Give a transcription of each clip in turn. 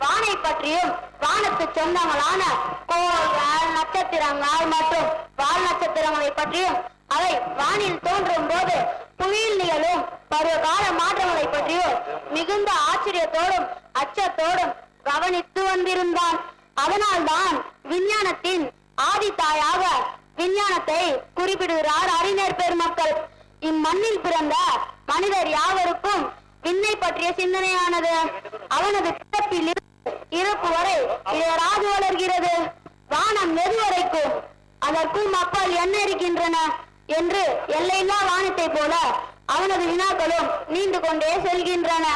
வானை பற்றியும் வானத்து சொந்தங்களான கோள்கள் நட்சத்திரங்கள் மற்றும் வால் நட்சத்திரங்களை பற்றியும் அவை வானில் தோன்றும் போது புவியில் நிகழும் பருவகால மாற்றங்களை பற்றியும் மிகுந்த ஆச்சரியத்தோடும் அச்சத்தோடும் கவனித்து வந்திருந்தான். அதனால்தான் விஞ்ஞானத்தின் ஆதித்தாயாக விஞ்ஞானத்தை குறிப்பிடுகிறார் அறிஞர் பெருமக்கள். இம்மண்ணில் பிறந்த மனிதர் யாவருக்கும் விண்ணை பற்றிய சிந்தனையானது? அவனது பிறப்பில் இருப்பு வரை இடையராது வளர்கிறது. வானம் எது வரைக்கும்? அதற்கும் அப்பால் என்ன இருக்கின்றன? என்று எல்லையில்லா வானத்தை போல அவனது வினாக்களும் நீண்டு கொண்டே செல்கின்றன.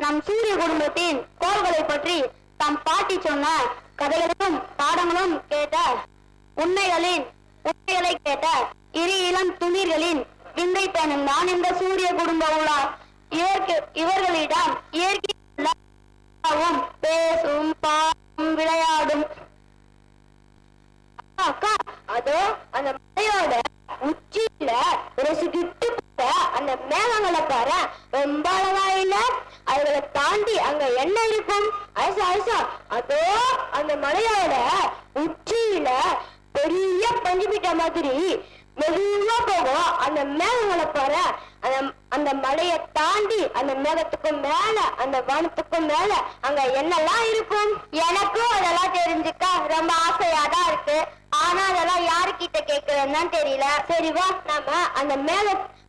நம் சூரிய குடும்பத்தின் கோள்களை பற்றி தம் பாட்டி சொன்ன கதைகளும் பாடங்களும் கேட்ட உண்மைகளின் உண்மைகளை கேட்ட இரு இளம் துணிர்களின் விந்தை பயணம் தான் இந்த சூரிய குடும்ப உலா இவருக்கு இவர்களிடம் இயற்கை Lord. மேல அந்த வானத்துக்கும் மேல அங்க என்னெல்லாம் இருக்கும்? எனக்கும் அதெல்லாம் தெரிஞ்சுக்க ரொம்ப ஆசையா தான் இருக்கு. ஆனா அதெல்லாம் யாருக்கிட்ட கேக்குறதுன்னு தெரியல. சரிவா நாம அந்த மேக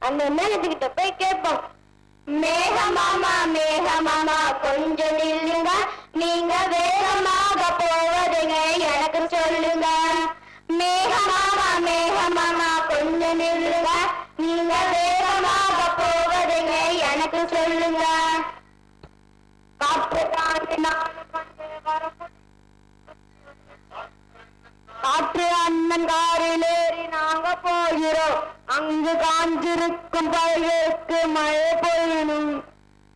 அந்த மேலத்துக்கிட்ட போய் கேட்போம். மேகமாமா மேகமாமா கொஞ்சம் நில்லுங்க. நீங்க வேகமாக போவதுங்க எனக்கு சொல்லுங்க. மேகமாமா மேகமாமா கொஞ்சம் நில்லுங்க. நீங்க வேகமாக போவதுங்க எனக்கு சொல்லுங்க. காற்று காற்று அண்ணன் காரில் ஏறி நாங்க போகிறோம். அங்கு காஞ்சிருக்கும் பயிர்களுக்கு மழை பொழியும்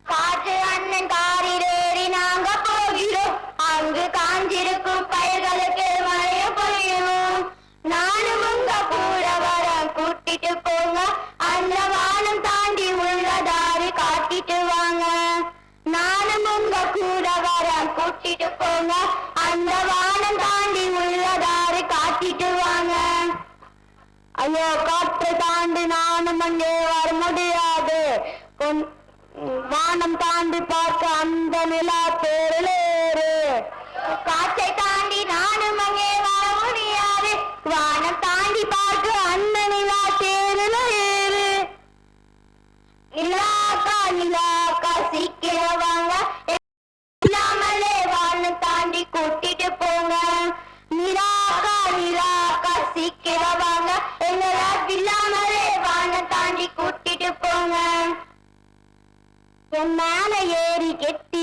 காற்று அண்ணன் காரில் ஏறி நாங்க போகிறோம். அங்கு காஞ்சிருக்கும் பயிர்களுக்கு மழை பொழியும் நானும் உங்க கூட வர கூட்டிட்டு போங்க. அந்த வானம் விட்டுட்டு போங்க. அந்த வானம் தாண்டி உள்ளதாரு காட்டிட்டு வாங்க. ஐயோ காற்று தாண்டி நானும் அங்கே வர முடியாது. வானம் தாண்டி பார்க்க அந்த நிலா பேரலேறு காற்றை தாண்டி நானும் அங்கே வர முடியாது. வானம் தாண்டி பார்க்க அந்த நிலா தேரிலேறு நிலாக்கா நிலாக்கா நிலா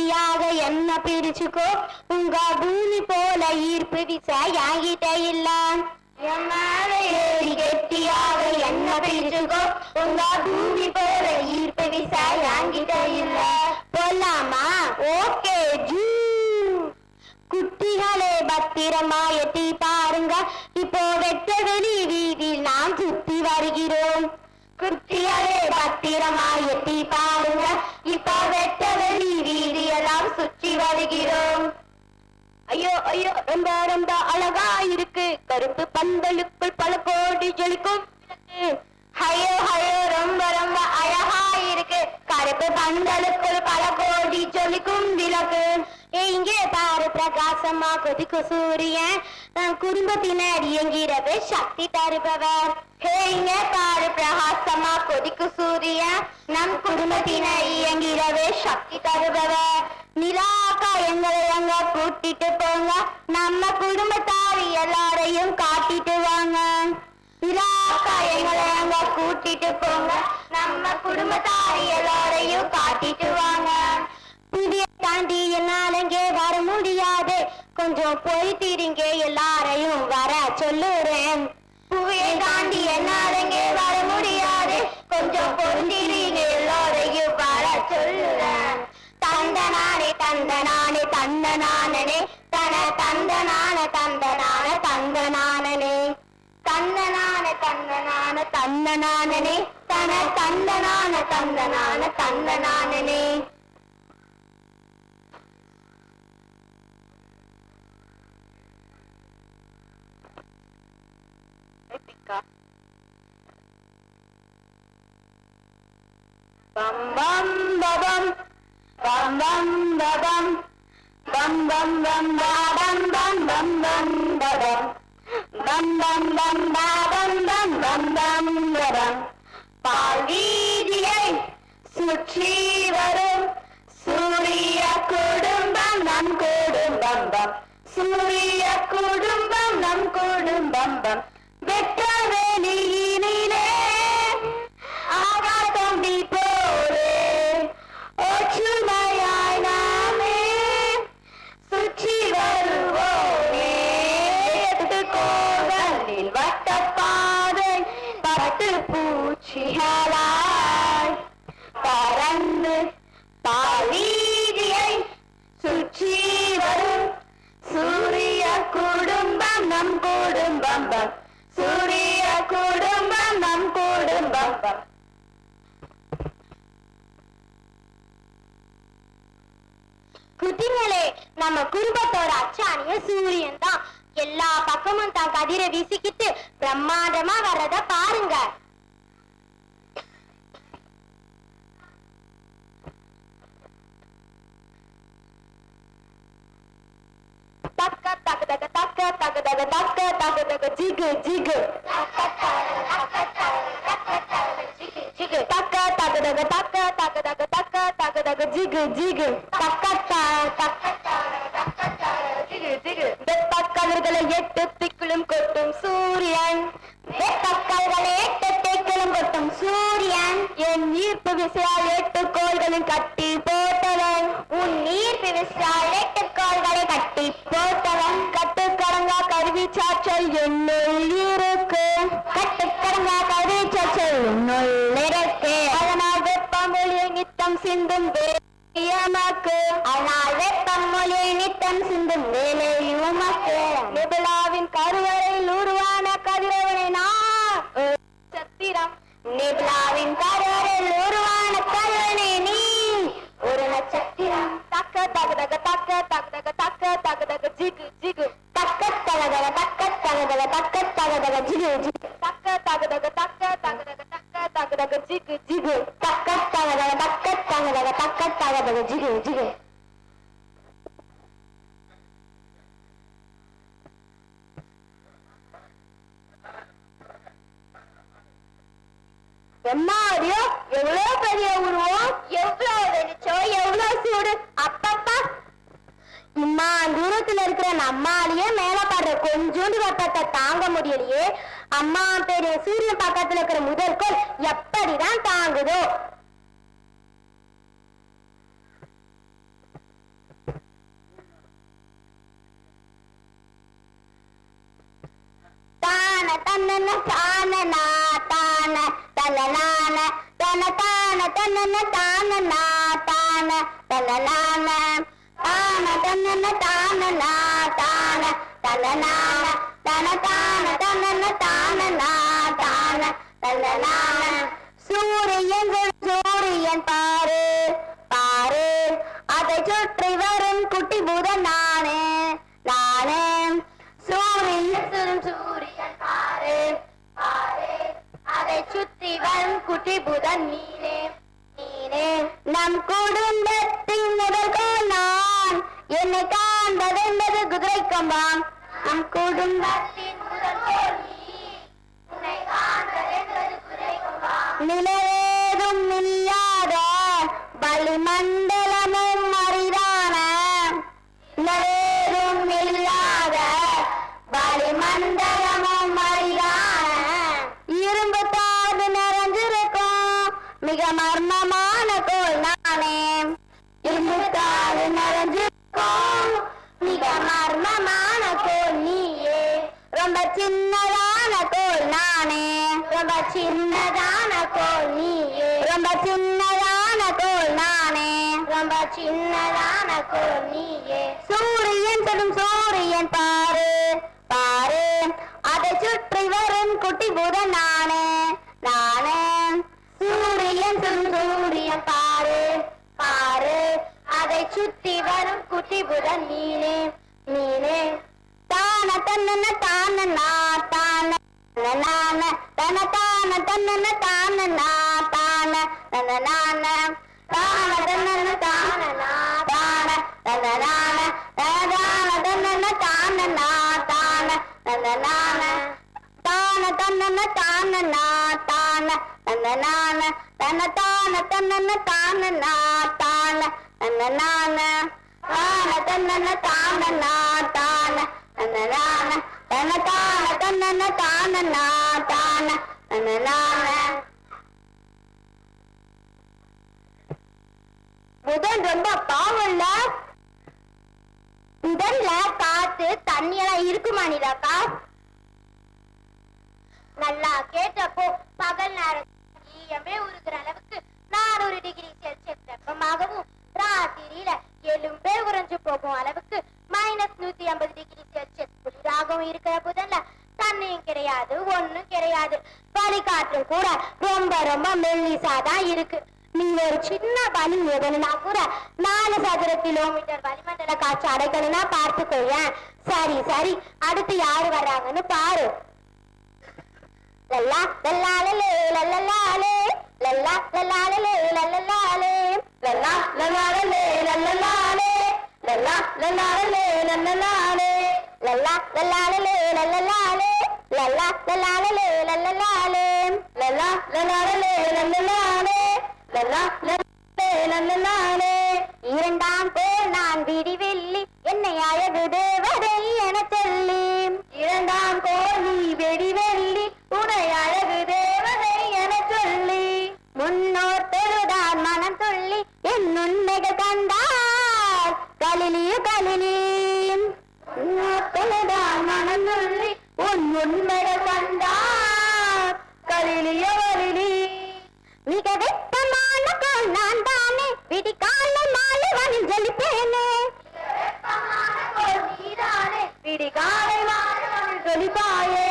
கெட்டியாக என்ன பிரிச்சுக்கோ உங்க பூமி போல ஈர்ப்பு விசா யாங்கிட்ட இல்ல ஏறி கெட்டியாக என்ன பிரிச்சுக்கோ உங்க பூமி போல ஈர்ப்பு விசா யாங்கிட்ட இல்ல. போலாமா? Okay zoo. குட்டிகளே பத்திரமா எட்டி பாருங்க. இப்போ வெட்ட வெளி வீதியில் நாம் சுத்தி வருகிறோம். குட்டிகளே பத்திரமாய் எட்டி பாருங்க இப்ப வெட்ட வெளி வீதியெல்லாம் சுற்றி வருகிறோம் ஐயோ ஐயோ ரொம்ப ரொம்ப அழகா இருக்கு கருப்பு பந்தலுக்குள் பல கோடி ஜொலிக்கும் ஐயோ ஐயோ ரொம்ப ரொம்ப அழகா இருக்கு கருப்பு பந்தலுக்குள் பல கோடி ஜொலிக்கும் விளக்கு இங்கே பாரு பிரகாசமா கொதிக்கும் சூரியன். நம் குடும்பத்தினர் இயங்கிறவே சக்தி தருபவர். ஹே இங்கே பாரு பிரகாசமா கொதிக்கு சூரியன். நம் குடும்பத்தினர் இயங்கிறவே சக்தி தருபவர். நிலாக்கா எங்களை அங்க கூட்டிட்டு போங்க. நம்ம குடும்பத்தார் எல்லாரையும் காட்டிட்டு வாங்க. நிலாக்கா எங்களை அங்க கூட்டிட்டு போங்க. நம்ம குடும்பத்தார் எல்லாரையும் காட்டிட்டு வாங்க. புதிய தாண்டி என்னால கொஞ்சம் போய் எல்லாரையும் வர சொல்லுறேன். புவியை தாண்டி என்னால் வர முடியாது. கொஞ்சம் பொருந்தீங்க எல்லாரையும் வர சொல்லுறேன். தந்தனானே தந்த நானனே தன தந்தனான தந்தனான தந்த தந்தனான தந்தனான தந்தனானனே தன தந்தனான தந்தனான தந்தனானனே இருக்கா பம் பம் பபம் பம் பம் பபம் பம் பம் பம் பாபம் பம் பம் பம் பபம் பம் பம் பம் பாபம் பம் பம் பம் பபம் பால் வீதியை சுற்றி வரும் சூரிய குடும்பம் நம் குடும்பம் பம் சூரிய குடும்பம் நம் குடும்பம் தக தக தக்க தக தக தக்க தக தக ஜிகு ஜிகு தக்க தக தக தக்க தக தக தக்க தக தக ஜிகு ஜிகு எட்டு திக்கிலும் கொட்டும் சூரியன் எட்டு திக்கிலும் கொட்டும் சூரியன் என் ஈர்ப்பு விசையால் எட்டு கோள்களின் கட்டி போட்டவன் உன் ஈர்ப்பு விசையால் எட்டு கோள்களை கட்டி போட்டவன் கட்டுக்கடங்கா கருவி சாற்றல் என்னுள் இருக்கு. கட்டுக்கடங்கா கருவி சாற்றல் என்னுள் இருக்கு. அதனால் வெப்பம் ஒளியை நித்தம் சிந்தும் வேலையமக்கு அதனால் வெப்பம் ஒளியை நித்தம் சிந்தும் வேலையும் உமக்கு. நிபுலாவின் கருவறையில் உருவான கதிரவனை நான். சத்திரம். நிபுலாவின் கருவறையில் எம்மாடியோ எவ்வளவு பெரிய உருவம்? எவ்வளவு வெளிச்சம் எவ்வளவு சூடு? அப்பப்பா. இம்மா தூரத்துல இருக்கிற நம்மாலேயே மேல படுற கொஞ்சோண்டு வெப்பத்தை தாங்க முடியலையே. அம்மா பெரிய சூரியன் பக்கத்துல இருக்கிற முதற்கோள் எப்படிதான் தாங்குதோ? தான தன்னன தான தான தனலான தன தான தன்னன தான தான தனலான தான தன்னன தான தான தனலான தன தான தன்னன தான தான தனலான சூரியன் சூரியன் பாரு பாரு. அதை சுற்றி வரும் குட்டி புதன் நானே நானே. சூரியன் சுரும் சூரியன் பாரு பாரு. அதை வரும் குட்டி புதன் நீனே நீனே. நம் குடும்பத்தின் முதல்கோள் நான். என்னை காண்பதென்பது குதிரை கம்பான் நம் குடும்பத்தின் முதல்கோள் நிலவேதும் இல்லாத வளிமண்டலமும் சின்னதான கோள் நீயே ரொம்ப சின்னதான கோள் நானே. ரொம்ப சின்னதான கோள் நீயே சூரியன் சொல்லும் சூரியன் பாரு பாரு. அதை சுற்றி வரும் குட்டி புதன் நானே நானே. சூரியன் சொல்லும் சூரியன் பாரு பாரு. அதை சுத்தி வரும் குட்டி புதன் நீனே நீனே. தான தன்னன தான நா தான நான தன தான தன்னன தான நா தான தன நான தான தன்னன தான நா தான தன நான தன தான தன்னன தான நா தான தன நான தான தன்னன தான நா தான தன நான தன தான தன்னன தான நா தான தன நான தான தன்னன தான நா தான தன நான தன தன்னன தான தான புதன் ரொம்ப பாவம்ல. புதன்ல காத்து தண்ணி எல்லாம் இருக்குமா நிலாக்கா? நல்லா கேட்டப்போ பகல் நேரம் ஈயமே உருகிற அளவுக்கு நானூறு டிகிரி செல்சியஸ் வெப்பமாகவும் ராத்திரியில எலும்பே உறைஞ்சு போகும் அளவுக்கு மைனஸ் நூத்தி ஐம்பது டிகிரி செல்சியஸ் குளிராகவும் இருக்கிற புதன்ல தண்ணியும் கிடையாது ஒண்ணும் கிடையாது. பனிக்காற்றும் கூட ரொம்ப ரொம்ப மெல்லிசா தான் இருக்கு. நீ ஒரு சின்ன பனி எதனா கூட நாலு சதுர கிலோமீட்டர் வளிமண்டல காற்று அடைக்கணும்னா பார்த்துக்கோயேன் சரி சரி அடுத்து யாரு வர்றாங்கன்னு பாரு. லல்லா லல்லாலே லல்லலாலே. லல்லா லல்லாலே லல்லலாலே லல்லா லல்லாலே லல்லலாலே லல்லா லல்லாலே லல்லலாலே லல்லா லல்லாலே லல்லலாலே லல்லா லல்லாலே லல்லலாலே லல்லா லல்லாலே லல்லலாலே லல்லா லல்லாலே லல்லலாலே இரண்டாம் கோள் நான் விடிவெள்ளி என்னை அழகு தேவதை என சொல்லி. Felipe Baez.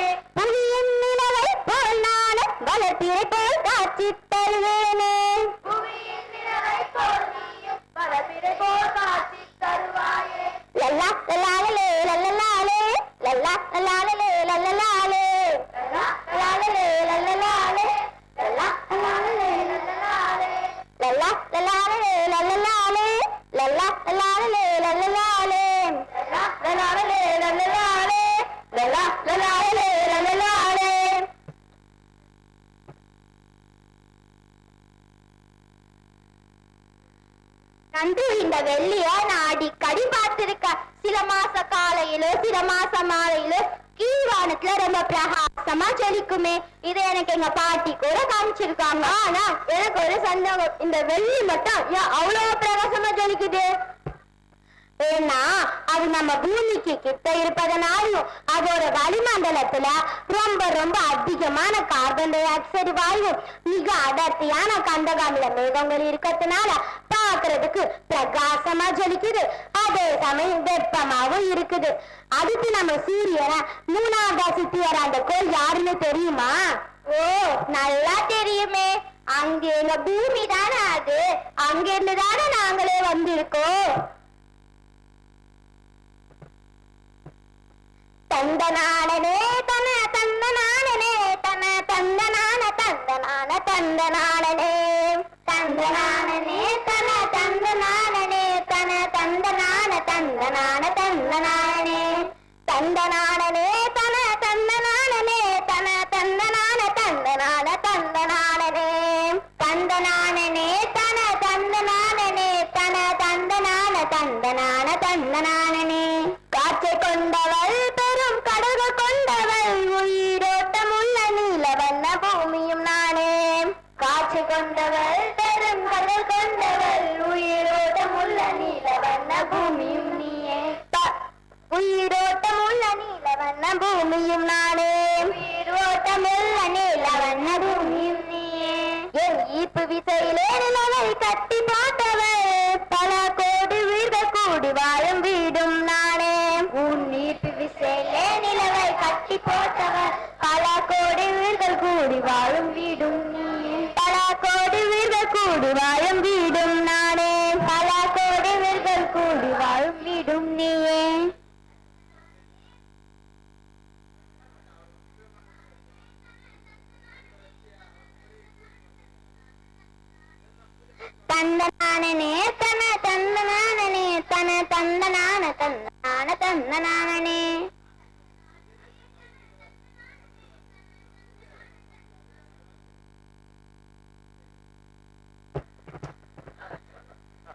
நன்று இந்த வெள்ளிய நான் அடிக்கடி பார்த்திருக்க சில மாச காலையிலோ சில மாச மாலையிலோ கீழ்வானத்துல ரொம்ப பிரகாசமா ஜொலிக்குமே. இதை எனக்கு எங்க பாட்டி கூட காமிச்சிருக்காங்க. ஆனா எனக்கு ஒரு சந்தேகம். இந்த வெள்ளி மட்டும் ஏன் அவ்வளவு பிரகாசமா ஜொலிக்குது? ஏன்னா அது நம்ம பூமிக்கு கிட்ட இருப்பதனாலும் அதோட வளிமண்டலத்துல ரொம்ப ரொம்ப அதிகமான கார்பன் டை ஆக்சைடு வாயு மிக அடர்த்தியான கந்தகாமில மேகங்கள் இருக்கிறதுனால பாக்குறதுக்கு பிரகாசமா ஜொலிக்குது. அதே சமயம் வெப்பமாவும் இருக்குது. அதுக்கு நம்ம சூரியனை மூணாவதா சுத்தி வர அந்த கோள் யாருன்னு தெரியுமா? ஓ நல்லா தெரியுமே. அங்க எங்க பூமி தானே அது? அங்க இருந்து தானே நாங்களே வந்திருக்கோம். தந்த நானே தன தந்த நானே தன தந்த நான தந்த நான தந்த நானே. தந்த நானே தன தந்த நானே தன தந்த நான தந்த நான தந்த நான. dice தந்தனான தந்தனான தந்தனானனே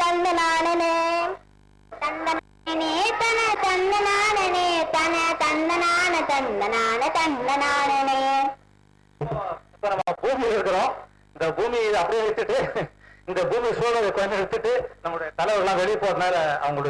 தந்தனானனே தந்தனானனே தன தந்தனானனே தன தந்தனான தந்தனான தந்தனானனே இப்ப நம்ம பூமியில இருக்கிறோம். இந்த பூமியை அப்படியே விட்டுட்டு இந்த பூமி சூழலை கொஞ்சம் எடுத்துட்டு நம்மளுடைய தலைவர்லாம் வெளியே போறதுனால அவங்களுடைய